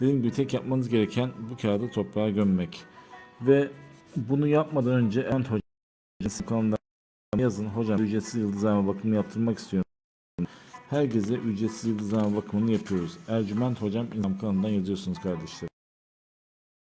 Dediğim gibi tek yapmanız gereken bu kağıdı toprağa gömmek. Ve bunu yapmadan önce Ent Hoca'nın kanalında yazın. Hocam ücretsiz yıldızlama bakımını yaptırmak istiyorum. Herkese ücretsiz yıldızlama bakımını yapıyoruz. Ercüment Hocam Instagram kanalından yazıyorsunuz kardeşler.